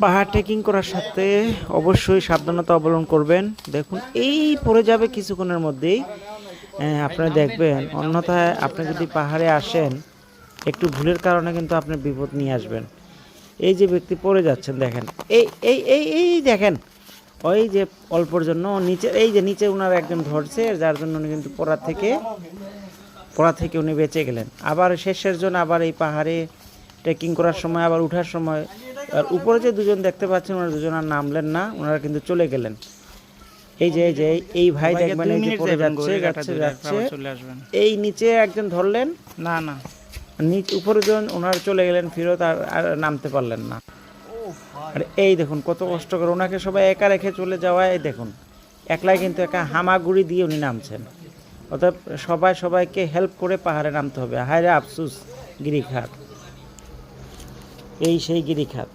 পাহাড় ট্রেকিং করার সাথে অবশ্যই সাবধানতা অবলম্বন করবেন। দেখুন এই পড়ে যাবে কিছুক্ষণের মধ্যেই। আহ, আপনারা দেখবেন অন্যথায় আপনি যদি পাহাড়ে আসেন একটু ভুলের কারণে কিন্তু আপনি বিপদ নিয়ে আসবেন। এই যে ব্যক্তি পড়ে যাচ্ছেন দেখেন এই এই এই এই দেখেন ওই যে অল্পর জন্য নিচে এই যে নিচে ওনার একজন ধরছে যার জন্য উনি কিন্তু পড়া থেকে পড়া থেকে উনি বেঁচে গেলেন। আবার শেষের জন্য আবার এই পাহাড়ে ট্রেকিং করার সময় আবার ওঠার সময় আর উপরে যে দুজন দেখতে পাচ্ছেন ওনারা দুজন আর নামলেন না ওনারা কিন্তু চলে গেলেন। এই যে এই যে এই ভাই দেখবেন এই যে পড়ে যাচ্ছে যাচ্ছে যাচ্ছে। এই নিচে একজন ধরলেন। না না। নিচ উপরে জন ওনারা চলে গেলেন ফেরত আর আর নামতে পারলেন না। আর এই দেখুন কত কষ্ট করে ওনাকে সবাই একা রেখে চলে যাওয়ায় এই দেখুন। একলাই কিন্তু একা হামাগুড়ি দিয়ে উনি নামছেন। অর্থাৎ সবাই সবাইকে হেল্প করে পাহাড়ে নামতে হবে। হায় রে আফসুস গিরিখাত। এই সেই গিরিখাত।